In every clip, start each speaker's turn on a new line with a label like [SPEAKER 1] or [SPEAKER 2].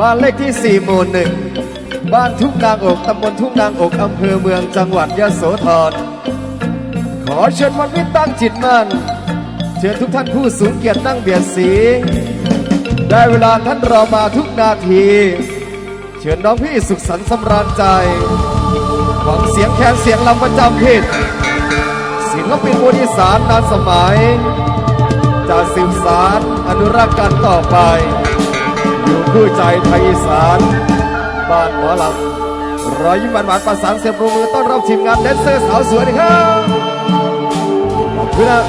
[SPEAKER 1] บ้านเลขที่4หมู่หนึ่งบ้านทุ่งนางอกตำบลทุ่งนางอกอำเภอเมืองจังหวัดยโสธร ขอเชิญวันวิตั้งจิตมั่น เชิญทุกท่านผู้สูงเกียรตินั่งเบียดสี ได้เวลาท่านรอมาทุกนาที เชิญน้องพี่สุขสันต์สำราญใจ หวังเสียงแคนเสียงลำประจำพิษศิลปินมวลอีสานนานสมัย จะสืบสารอนุรักษ์กันต่อไป อยู่คู่ใจไทยอีสานบ้านหมอลำรอยยิ้มหวานๆประสานเสียงปรบมือต้อนรับทีมงานแดนเซอร์สาวสวยนะครับขอบคุณนะ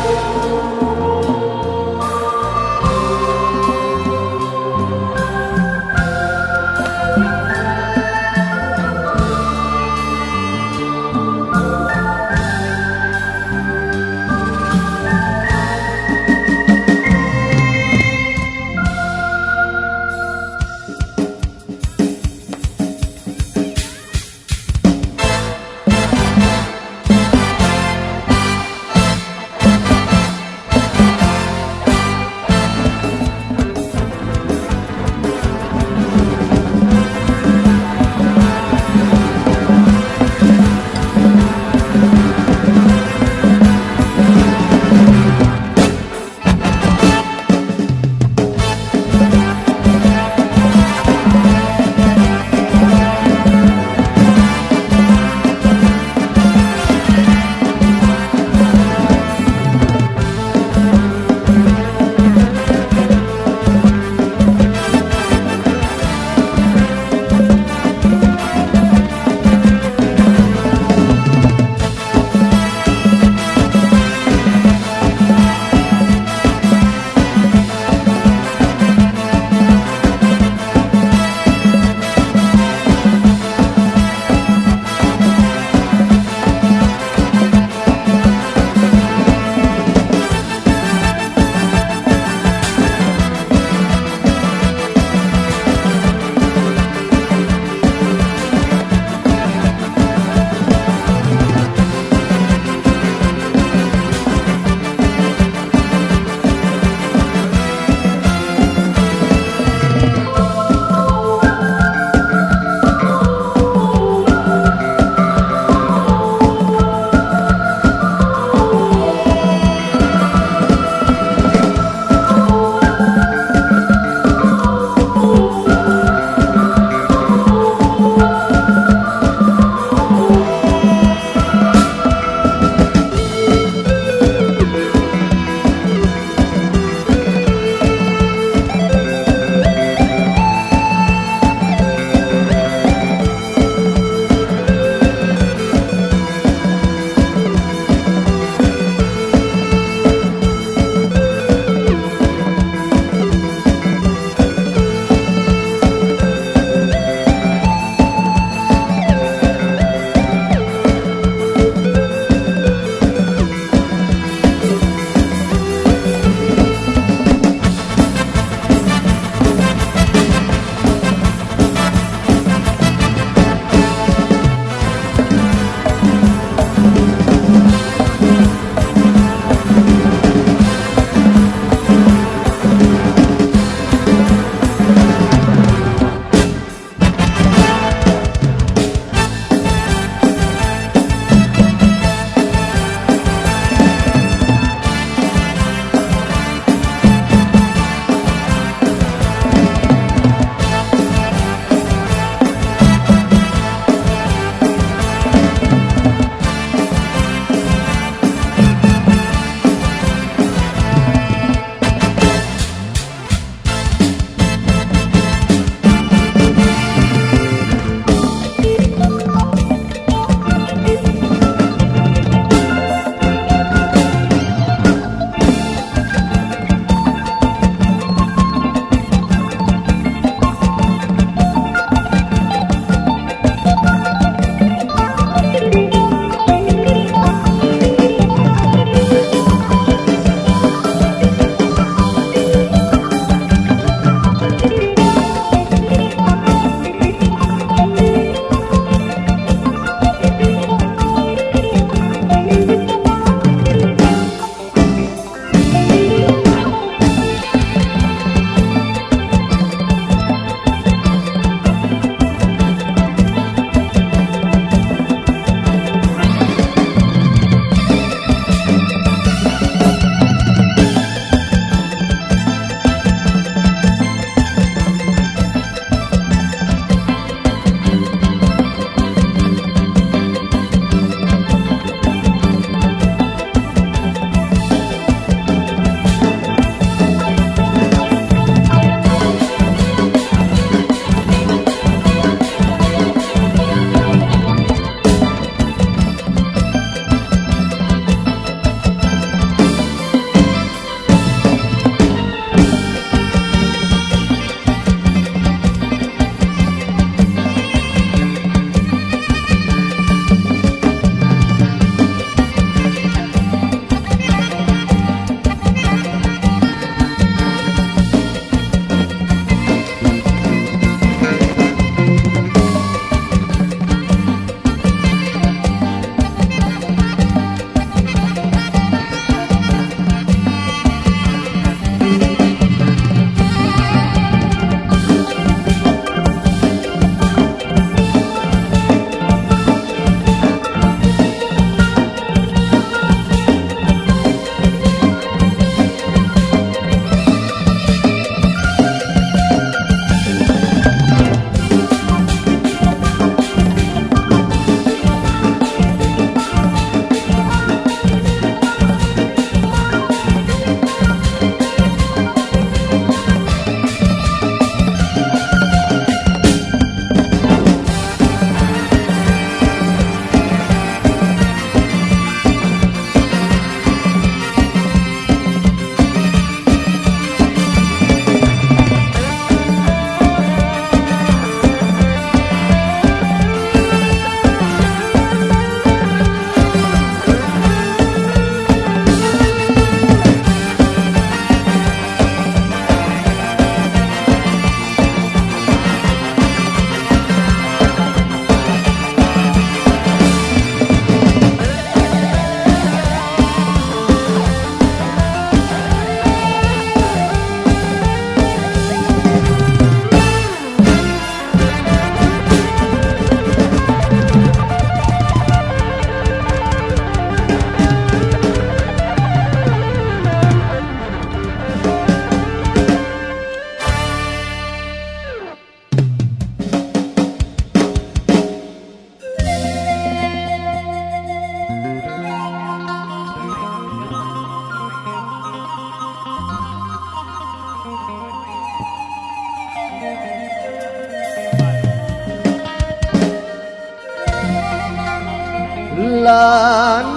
[SPEAKER 1] ลา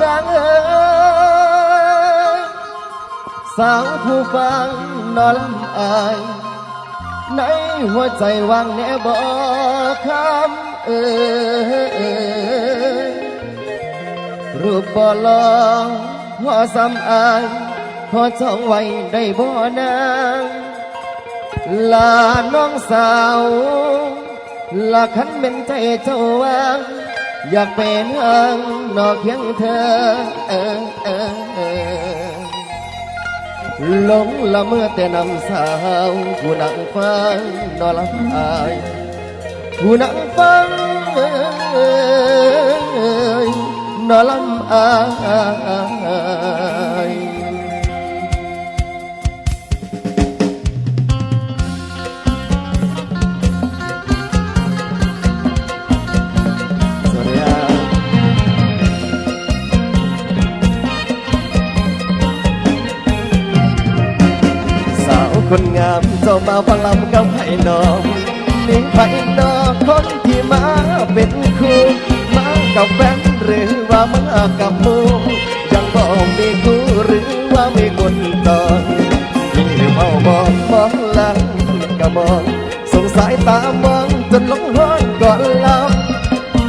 [SPEAKER 1] นางเอ๋ยสาวผู้ฟังนอนลำอาย ในหัวใจวางแนบ่คำเอ่ยรูปบ่ลองพอสำอายพอจองไว้ได้บ่นางลาน้องสาวลาคันเป็นใจเจ้าวาง อยากเป็นหางนอกเพียงเธอเออเคนงามเจ้ามาฟังลำกับไผ่นองนิ่งไผ่นอคนที่มาเป็นคู่มากับแฟนหรือว่ามากับมูยังบอกมีคู่หรือว่ามีคนต่อยิ่งหรือเมามองมองหลังก็มองสงสายตามองจนหลงห้อนก่อนหลับ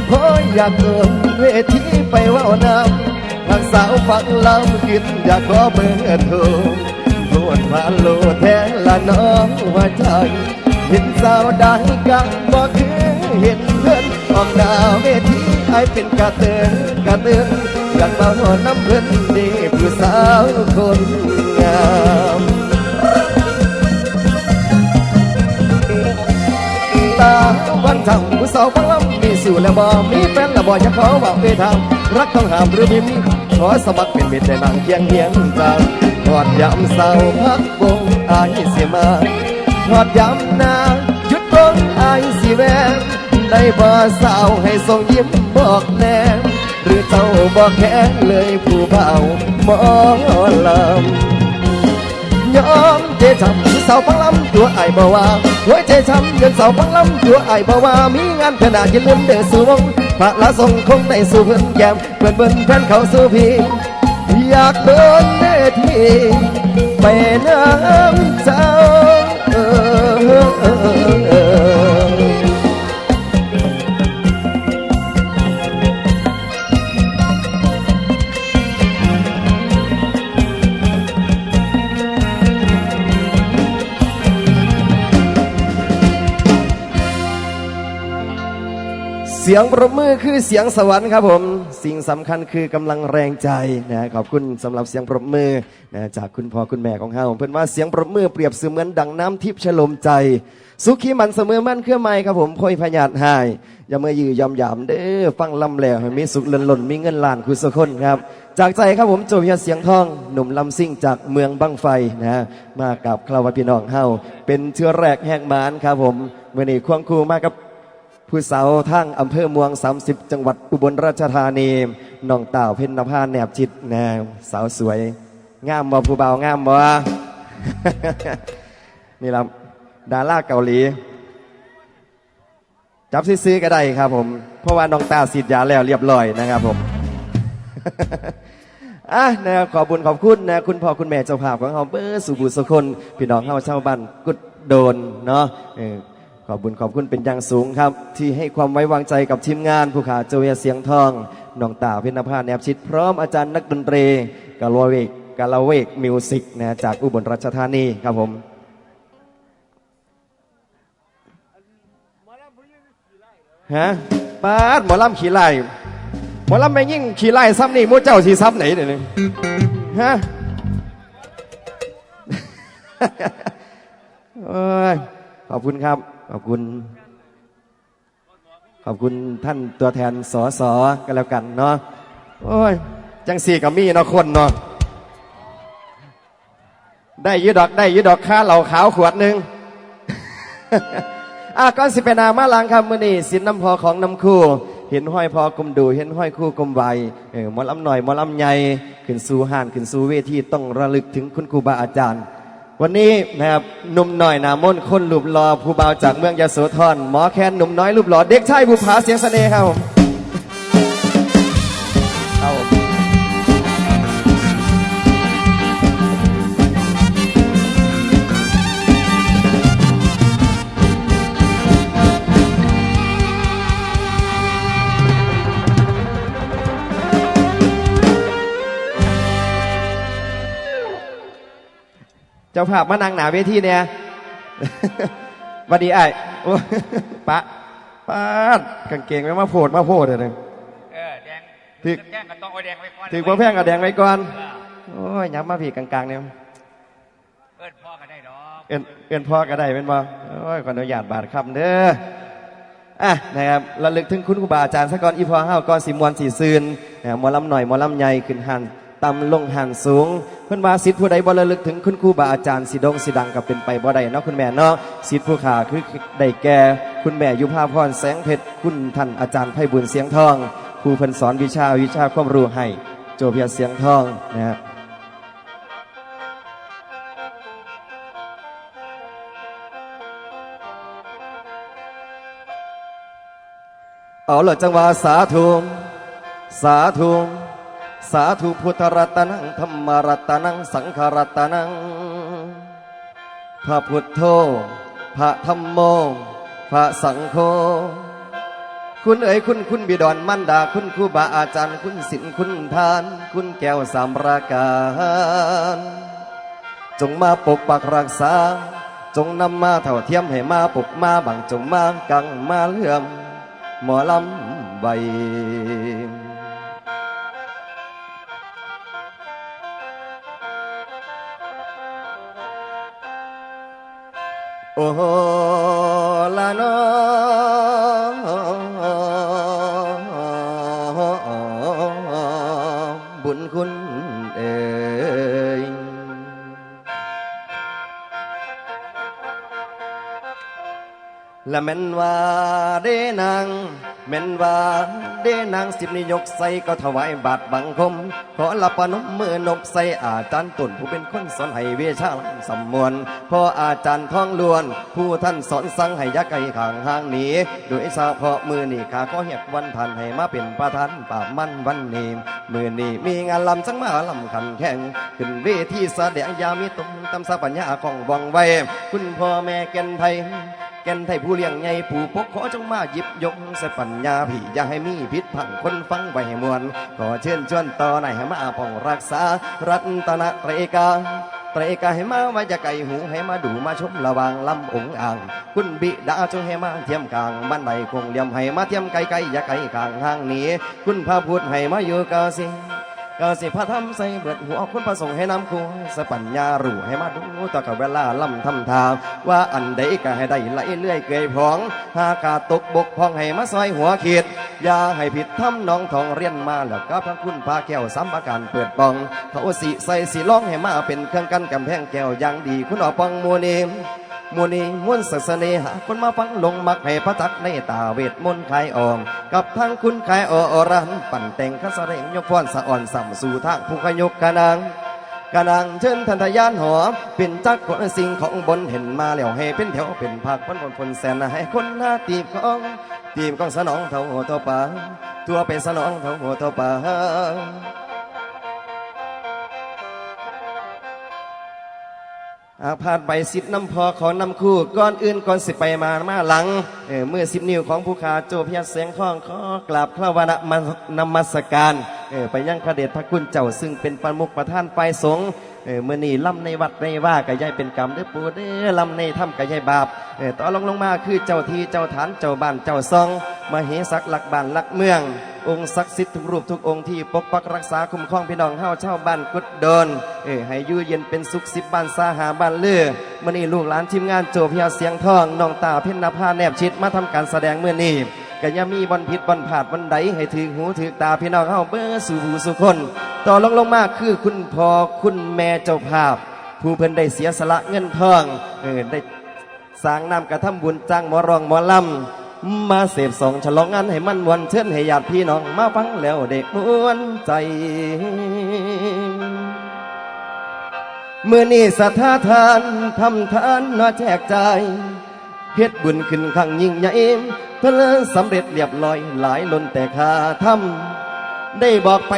[SPEAKER 1] เพราะอยากเกินเวทีไปว่านำทางสาวฟังลำกินอยากขอเบอร์โทร โทษมาโลแท้ละน้องว่าใจเห็นสาวได้กันบ่คือเห็นเพื่อนออกหน้าเวทีไอเป็นกระเตือนกระเตือนอยากมาหอน้ำเพื่อนดีผู้สาวคนงามตาวันทำผู้สาวฟังลำมีสู่แล้วบ่มีแฟนแล้วบ่จะขอบอกไปทำรักต้องห้ามหรือพิมพ์ขอสมัครเป็นมิตรได้นั่งเคียงเคียงกัน ทอดยามเศร้าพักวงอายสีมาทอดยามนาหยุดวงอายสิแวงได้บ่สาวให้ส่งยิ้มบอกแนมหรือเจ้าบอกแค่เลยผู้เบาหมอลำยอมเจช้ำสาฟังลำตัวไอ้บ่ว่าหัวใจช้ำเงินสาฟังลำตัวไอ้บ่ว่ามีงานขนาดยืนลืมเดือสู่วงพระละทรงคงได้สู่เพื่อนแก้มเพื่อนเบิ้นแฟนเขาสู่พี่ อยากเดินเนทีไปน้ำเจ้าเออเออเออ สียงประมือคือเสียงสวรรค์ครับผม สิ่งสำคัญคือกำลังแรงใจนะขอบคุณสำหรับเสียงปรบมือนะจากคุณพ่อคุณแม่ของเฮาเพื่อนว่าเสียงปรบมือเปรียบเสมือนดังน้ำทิพย์ฉลมใจ สุขีมันเสมอมันเครื่องไม้ครับผมพอยพญาตหายอย่าเมื่อยือยำยำเด้อฟังลำแหล่มีสุขเลินหล่นมีเงินล้านคุณสุคนครับ จากใจครับผมโจเพียเสียงทอง หนุ่มลำซิ่งจากเมืองบังไฟนะมากับคราวพี่น้องเฮาเป็นเชื้อแรกแห่งมานครับผมเมื่อนี้ควงคู่มากับ ผู้สาวทั้งอำเภอเมือง 30 จังหวัดอุบลราชธานีน้องต่าเพ็ญนภาแนบจิตนะสาวสวย งามบ่ผู้เบางามบ่นี่ละดาราเกาหลี จับซื้อก็ได้ครับผม เพราะว่าน้องตาสีดยาแล้วเรียบร้อยนะครับผมอะนะครับขอบุญขอบคุณนะคุณพ่อคุณแม่เจ้าภาพของเราเบอร์สุบุสุคน พี่น้องเฮาชาวบ้านกุดโดนเนาะ ขอบบุญขอบคุณเป็นอย่างสูงครับ ที่ให้ความไว้วางใจกับทีมงานผู้ขาโจยเสียงทองน้องตาพ็ญนภาแนบชิดพร้อมอาจารย์นักดนตรีกาลเวกกาลเวกมิวสิกนะจากอุบลราชธานีครับผมฮะป้าดหมอลำขี่ไล่หมอลำไม่ยิ่งขี่ไล่ซ้ำนี่มูเจ้าสีซ้ำไหนเนี่ยวนี่ฮะขอบคุณครับ ขอบคุณ ขอบคุณท่านตัวแทนสอสอกันแล้วกันเนาะโอ้ย จังสี่กับมี่เนาะคนเนาะได้ยืดดอกได้ยืดดอกค่าเหล่าขาวขวดหนึ่งอะก่อนสิเป็นนามาลังครับมื่อนี้สินน้ำพอของน้ำคู่ เห็นห้อยพอกลมดู เห็นห้อยคู่กลมใบเออมอลำหน่อยมอลำใหญ่ขึ้นสู่ห่านขึ้นสู่เวทีต้องระลึกถึงคุณครูบาอาจารย์ วันนี้นะครับหนุ่มหน่อยหนามนคนรูปหล่อผู้บ่าวจากเมืองยโสธรหมอแคนหนุ่มน้อยรูปหล่อเด็กชายบุภาเสียงเสน่ห์ครับผม จ้าภาพมานั่งหนาเวทีเนี่ยหวัสดีไอ้ายโอ้ปะปาดกางเกงไม่มาโพดมาโพดเลย
[SPEAKER 2] เออแดง
[SPEAKER 1] ถึก
[SPEAKER 2] แดงก็ต้องเอาแดงไว้ก่อน
[SPEAKER 1] ถือว่าแพงกับแดงไว้ก่อน
[SPEAKER 2] เออ
[SPEAKER 1] โอ้ยยับมาผีกลางๆเนี่ย
[SPEAKER 2] เอิ้นพ่อก็ได้ดอก
[SPEAKER 1] เอ็นเอ็นพ่อก็ได้เป็นบ่โอ้ยขออนุญาตบาดคำเด้ออะนะครับระลึกถึงคุณครูบาอาจารย์สะก่อนอีพอห้าวก่อนสีมวนสีซืนนะหมอลำหน่อยหมอลำใหญ่ขึ้นหัน ต่ำลงหันสูงเพื่อนว่าสิทธิผู้ใดบ่ระลึกถึงคุณครูบาอาจารย์สิดงสิดังกับเป็นไปบ่ได้เนาะคุณแม่เนาะสิทธิผู้ขาคือได้แก่คุณแม่ยุพาพรแสงเพชรคุณท่านอาจารย์ไพบุญเสียงทองครูเพิ่นสอนวิชาวิชาความรู้ให้โจเพียเสียงทองนะครับเอาละจังหวะสาธุสาธุ สาธุพุทธรัตนังธรรมรัตนังสังฆรัตนัง พระพุทโธ พระธรรมโม พระสังโฆ คุณเอ๋ยคุณคุณบิดอนมันดาคุณครูบาอาจารย์คุณศิลคุณทาน คุณแก้วสามราการ จงมาปกปักรักษา จงนำมาเท่าเทียมให้มาปกมาบังจงมากังมาเลื่อม หมอลำใบ โอ้ละนอบุญคุณเอ่ยและแม่นว่าเด้นางแม่นว่า เดนางสิบนิยกใส่ก็ถวายบาทบังคม ขอละปนมมือนบใส่อาจารย์ตุนผู้เป็นคนสอนให้เวชาลสำมวนพออาจารย์ท้องล้วน ผู้ท่านสอนสั่งให้ยักไก่ข้างห้างหนีโดยเพาะมือนี่ขาก็เฮ็ดวันทันให้มาเป็นประธานป่ามันวันนี้มือนี่มีงานลำจังมาลำขันแข่งขึ้นเวทีแสดงยามีตุมตำสะปัญญาของวังไว้คุณพ่อแม่แก่นไทย แก่นไทยผู้เลี้ยงใหญ่ผู้ปกขอจงมาหยิบยกใส่ปัญญาพี่อย่าให้มีพิษพังคนฟังไว้ให้มวลขอเชิญชวนต่อในให้มาป้องรักษา รัตนตรกาตรกาให้มาว่าจะไก่หูให้มาดูมาชมระวางลำองอ่าง คุณบิดาจงให้มาเทียมกลางบ้านใดคงเลียมให้มาเทียมไก่ไก่อย่าไก่กลางห้างนี้ คุณพระพุทธให้มาอยู่กาสิ กาสิพระธรรมใส่เบิดหัวคุณประสงค์ให้น้ำคูสปัญญารู้ให้มาดูต่อกับเวลาลำทำทาว่าอันใดก็ให้ได้ไหลเลื่อยเกยพอง หากาตกบกพองให้มาซอยหัวขีดอย่าให้ผิดทำน้องทองเรียนมาแล้วก็พระคุณพาแก้วซ้ำประการเปิดปอง เขาสิใส่สีร้องให้มาเป็นเครื่องกันกำแพงแก้วอย่างดีคุณออกปองมูนี มูนีมวนศักเนหาคนมาฟังลงมักให้พระจักในตาเวทมนต์ขายออม กับทางคุณขายออรันปั่นแต่งข้าสเร่งยกฟ้อนสะอ่อนสัมสู่ทางผู้ขยกกะนางกะนางเชิญทันทยานหอเป็นจักคนสิ่งของบนเห็นมาแล้วให้เป็นแถวเป็นผักคนบนคนแสนให้คนหน้าตีบของตีบของสนองเท่าหัวเท่าปาตัวเป็นสนองเท่าหัวเท่าปา อาพาดใบสิบน้ำพอขอนำคู่ก่อนอื่นก่อนสิไปมามาหลังเออเมื่อสิบนิ้วของผู้ขาโจพยาเสียงข้องขอกราบคราวนะมานมัสการเออไปยังพระเดชพระคุณเจ้าซึ่งเป็นประมุขประธานฝ่ายสงเออเมื่อนี้ล่ำในวัดในว่าก็ย่ายเป็นกรรมเด้อปูเด้อล่ำในถ้ำก็ย่ายบาปเออต่อลงลงมาคือเจ้าทีเจ้าฐานเจ้าบ้านเจ้าซองมาเหสักหลักบ้านหลักเมือง องค์ศักดิ์สิทธิ์ทุกรูปทุกองค์ที่ปกปักรักษาคุ้มครองพี่น้องเฮาเช่าบ้านกุดโดนเออให้ยู่เย็นเป็นสุขสิบบ้านสาหาบ้านเลือมื่อนี้ลูกหลานทีมงานโจพยาเสียงทองน้องตาเพ็ญนภาแนบชิดมาทำการแสดงเมื่อนี้ก็อย่ามีบอลผิดบอลผาดบอลใดให้ถือหูถือตาพี่น้องเฮาเบ้อสู่หูสู่คน ต่อลงลงมากคือคุณพ่อคุณแม่เจ้าภาพ ผู้เพิ่นได้เสียสละเงินทองเออได้สร้างน้ำกระทำบุญจ้างหมอรองหมอลำ มาเสพส่งฉลองงานให้มันมวนเชิญให้ญาติพี่น้องมาฟังแล้วเด็กมวนใจ เมื่อนี้สัทธาทานทำทานนาแจกใจายเฮ็ดบุญขึ้นข้างยิ่งใหญ่เพื่อสำเร็จเรียบร้อยหลายล้นแต่ค่าทำได้บอกไป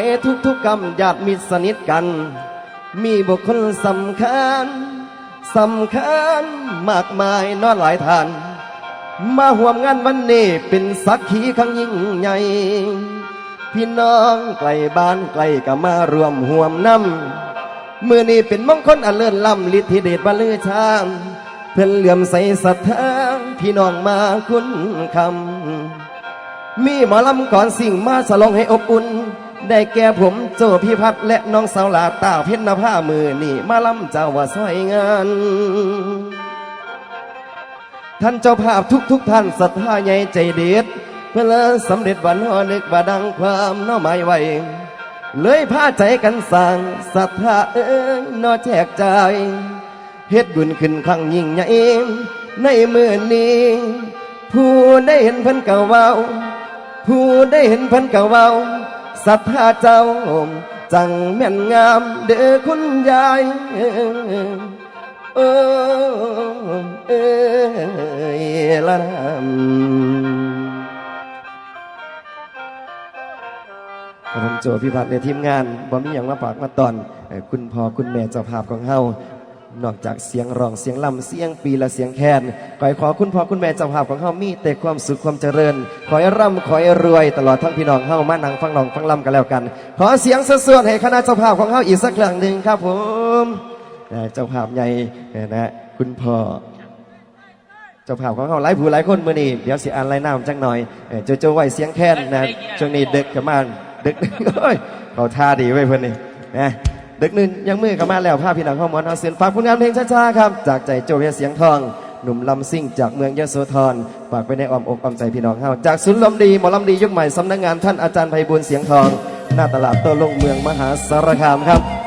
[SPEAKER 1] ทุกๆกรรมญาติมิตรสนิทกัน มีบุคคลสำคัญสำคัญมากมายนอหลายท่าน มาห่วมงานวันนี้เป็นสักขีครั้งยิ่งใหญ่ พี่น้องไกลบ้านไกลก็มารวมห่วมน้ำมือนี้เป็นมงคลอันเลิศล้ำฤทธิเดชบรรลือชามเพื่อนเหลื่อมใสศรัทธาพี่น้องมาคุ้นคำ มีหมอลำก่อนสิ่งมาสลองให้อบอุ่น ได้แก่ผมโจพี่พัดและน้องสาวลาตาเพชรนภามือนี่มาลำเจ้าว่าสวยงาน ท่านเจ้าภาพทุกๆทท่านศรัทธาใหญ่ใจเด็ดเพื่อสำเร็จวันหอนึกว่าดังความน้อหมายไว้เลยพาใจกันสั่งศรัทธาเอ้ยนอแจกใจเฮ็ดบุญขึ้นครั้งยิ่งใหญ่ในมือนี้ ผู้ได้เห็นพันเก่าเว้า ผู้ได้เห็นพันเก่าเว้าศรัทธาเจ้า จังแม่นงามเด้อคุณยาย เออเอยละนำผมโจพิพัฒน์ในทีมงานบ่มีอย่างมาฝากมาตอน คุณพ่อคุณแม่เจ้าภาพของเฮานอกจากเสียงร้องเสียงลำเสียงปีและเสียงแคนขอให้ขอคุณพ่อคุณแม่เจ้าภาพของเฮามีแต่ความสุขความเจริญ ขอให้ร่ำขอให้รวย ตลอดทั้งพี่น้องเฮามานั่งฟังน้องฟังลำกันแล้วกัน ขอเสียงสะสวดๆให้คณะเจ้าภาพของเฮาอีกสักครั้งหนึ่งครับผม เจ้าภาพใหญ่นะคุณพ่อเจ้าภาพของเขาหลายผู้หลายคนมื่อนี้เดี๋ยวสิอ่านรายนามจังหน่อยเอ่อโจโจไหวเสียงแค้นนะช่วงนี้เด็กกับมาเด็กโอ้ยเขาท่าดีไว้เพื่อนนี่นะเด็กนึงยังมือกับมาแล้วภาพพี่น้องข้อมอนเอาเสียงฝากผลงานเพลงช้าๆครับจากใจโจเวียเสียงทองหนุ่มลำซิ่งจากเมืองยโสธรฝากไปในอ้อมอกอ้อมใจพี่น้องเฮาจากศูนย์ลมดีหมอลำดียุคใหม่สำนักงานท่านอาจารย์ไพบูลเสียงทอง หน้าตลาดโต้ลงเมืองมหาสารคามครับ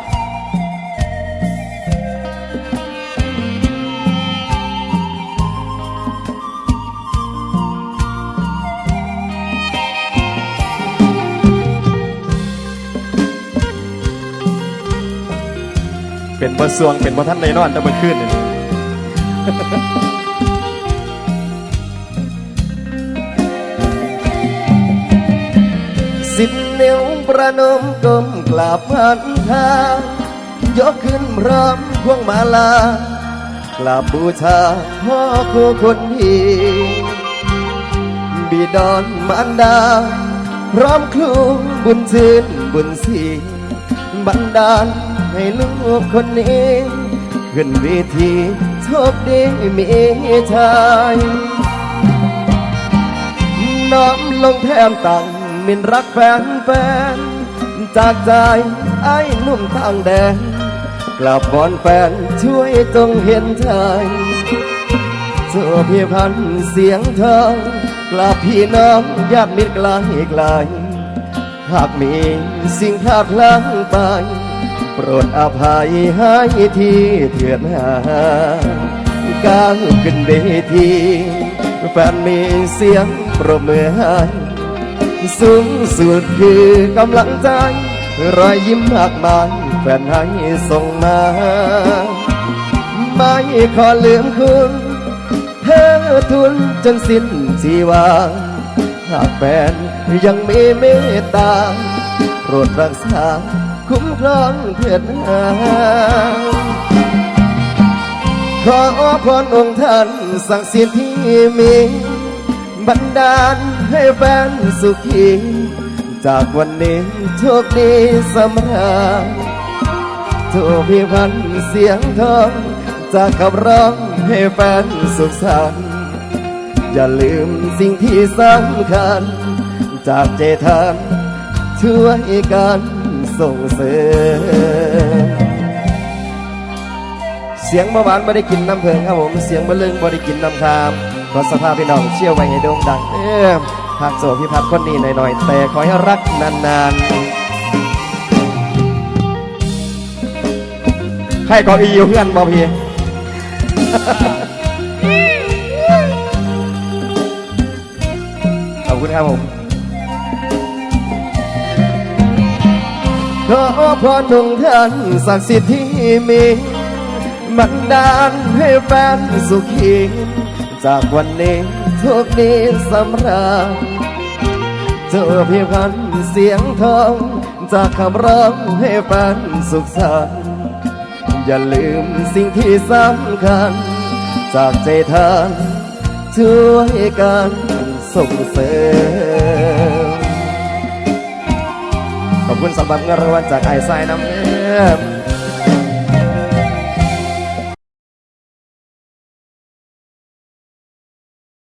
[SPEAKER 1] บะสวงเป็นบะท่านในนอนแต่เมื่อคืนสิบนิ้วประนมก้มกราบพันทางยกขึ้นพร้อมพวงมาลากราบบูชาพ่อครูคนดีบิดอนมารดา พร้อมครูบุญชื่นบุญสีบันดาล ให้ลูกคนนี้ขึ้นเวทีโชคดีมีชายน้อมลงแทนตังมินรักแฟนแฟน จากใจไอ้หนุ่มทางแดน กลับวอนแฟนช่วยจงเห็นใจโัวพี่พันเสียงทอกลับพี่น้องญาติมิตรไกลไกลหากมีสิ่งพลาดพลั้งไป รดอภัยให้ทีเถื่อนหาก้าวขึ้นเวทีแฟนมีเสียงปรบมือให้สูงสุดคือกำลังใจ รอยยิ้มมากมายแฟนให้ส่งมา ไม่ขอลืมคุณ เธอทุนจนสิ้นชีวา หากแฟนยังมีเมตตาโปรดรักษา คุ้มครองเถิดนาขอพรองค์ท่านศักดิ์สิทธิ์ที่มีบันดาลให้แฟนสุขีจากวันนี้โชคดีสำราญโทพิพันธ์เสียงทองจากขับร้องให้แฟนสุขสันต์อย่าลืมสิ่งที่สำคัญ จากเจทานช่วยกัน ส่งเสริมเสียงเมื่อวานไม่ได้กินน้ำเพิงครับผมเสียงบะลึงไม่ได้กินน้ำคามขอสภาพพี่น้องเชี่ยวไว้ให้โด่งดังเออภาคโสพิพัฒน์คนนี้หน่อยๆแต่ขอให้รักนานๆให้กออีอยู่เพื่อนบอพี่ขอบคุณครับผม ขอพรหนุ่งท่านศักดิ์สิทธิ์ที่มีบันดาลให้แฟนสุขีจากวันนี้โชคดีสำราญเจอเพียงพันเสียงทองจากคำร้องให้แฟนสุขสันต์อย่าลืมสิ่งที่สำคัญ จากใจทานช่วยกันส่งเสริม ขอบคุณสำหรับเงินรางวัลจากไอ้ทรายน้ำเนื้อ